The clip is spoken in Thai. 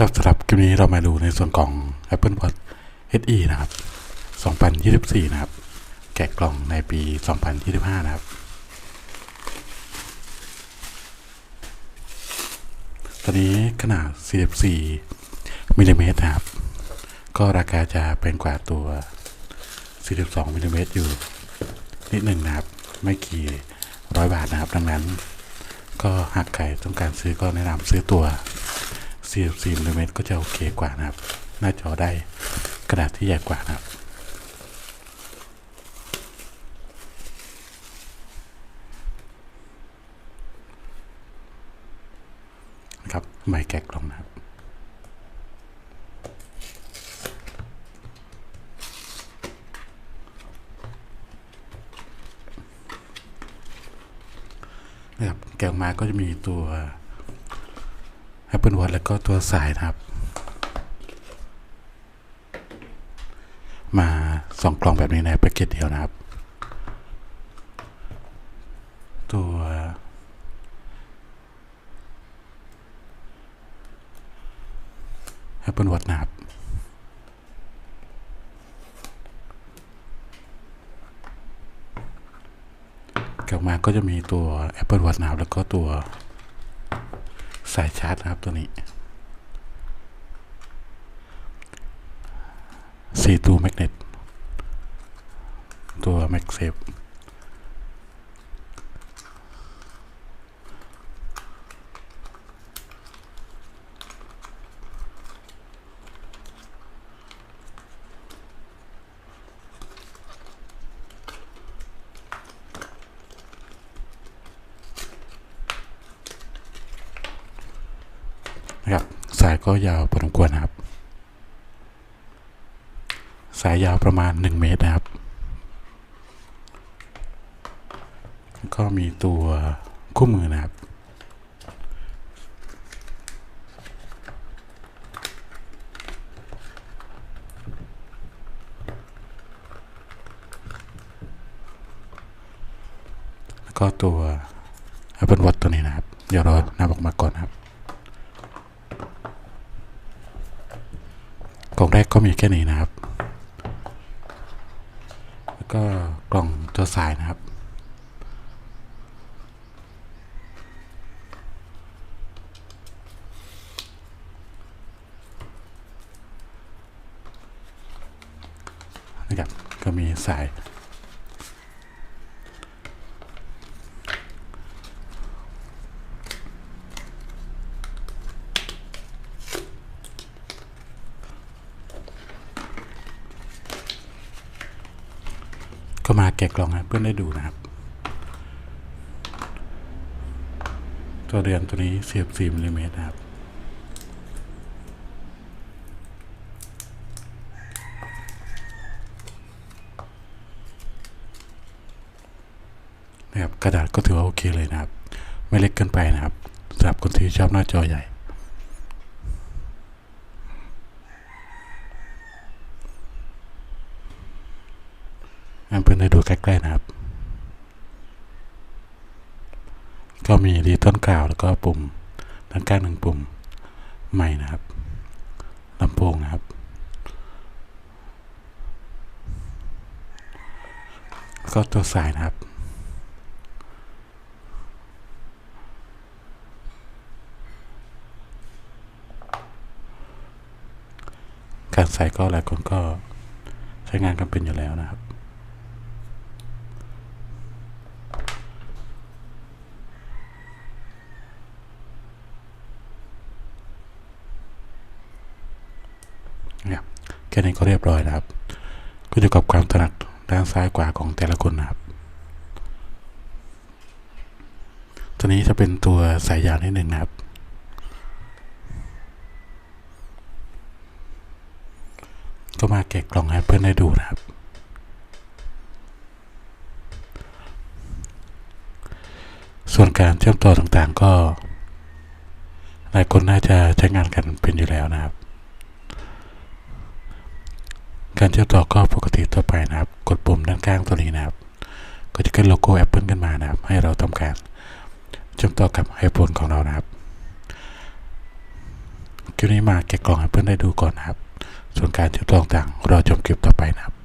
กับสำหรับคลิปนี้เรามาดูในส่วนของ Apple Watch SE นะครับ 2024 นะครับ แกะกล่องในปี 2025 นะครับ ตอนนี้ขนาด 44มิลลิเมตรนะครับ ก็ราคาจะเป็นกว่าตัว 42มิลลิเมตรอยู่ นิดหนึ่งนะครับ ไม่กี่ร้อยบาทนะครับ ดังนั้น ก็หากใครต้องการซื้อก็แนะนำซื้อตัว 44มิลลิเมตรก็จะโอเคกว่านะครับ หน้าจอได้ขนาดที่ใหญ่กว่านะครับนะครับไม่แกะกล่องนะครับนะครับแกะออกมาก็จะมีตัว Apple Watch แล้วก็ตัวสายนะครับ มาสองกล่องแบบนี้ในแพ็กเกจเดียวนะครับ ตัว Apple Watch นะครับ กลับมาก็จะมีตัว Apple Watch นะครับแล้วก็ตัว สายชาร์จนะครับตัวนี้สี่ตัวแมกเนตตัว m a g s a f นะครับ สายก็ยาวพอสมควรนะครับ สายยาวประมาณ 1 เมตรนะครับ ก็มีตัวคู่มือนะครับแล้วก็ตัว Apple Watch ตัวนี้นะครับ เดี๋ยวเรานำออกมาก่อนนะครับ กล่องแรกก็มีแค่นี้นะครับ แล้วก็กล่องตัวสายนะครับ นะครับ ก็มีสาย ก็มาแกะกล่องให้เพื่อนได้ดูนะครับ ตัวเรือนตัวนี้เสียบ4มิลลิเมตรนะครับนะครับกระดาษก็ถือว่าโอเคเลยนะครับ ไม่เล็กเกินไปนะครับสำหรับคนที่ชอบหน้าจอใหญ่ เพื่อนได้ดูใกล้ๆนะครับ ก็มีรีต้นกล่าวแล้วก็ปุ่มด้านข้างหนึ่งปุ่มใหม่นะครับลำโพงนะครับ ก็ตัวสายนะครับการใส่ก็หลายคนก็ใช้งานกันเป็นอยู่แล้วนะครับ เนี่ยแค่นี้ก็เรียบร้อยนะครับ ก็อยู่กับความถนัดด้านซ้ายขวาของแต่ละคนนะครับตัวนี้จะเป็นตัวสายยางนิดหนึ่งนะครับ ก็มาแกะกล่องให้เพื่อนได้ดูนะครับ ส่วนการเชื่อมต่อต่างๆก็ หลายคนน่าจะใช้งานกันเป็นอยู่แล้วนะครับ การเชื่อมต่อก็ปกติทั่วไปนะครับ กดปุ่มด้านข้างตัวนี้นะครับ ก็จะขึ้นโลโก้ Apple ขึ้นมานะครับ ให้เราทำการเชื่อมต่อกับ iPhone ของเรานะครับคลิปนี้มาแกะกล่อง Apple ได้ดูก่อนนะครับ ส่วนการเชื่อมต่อต่างรอชมคลิปต่อไปนะครับ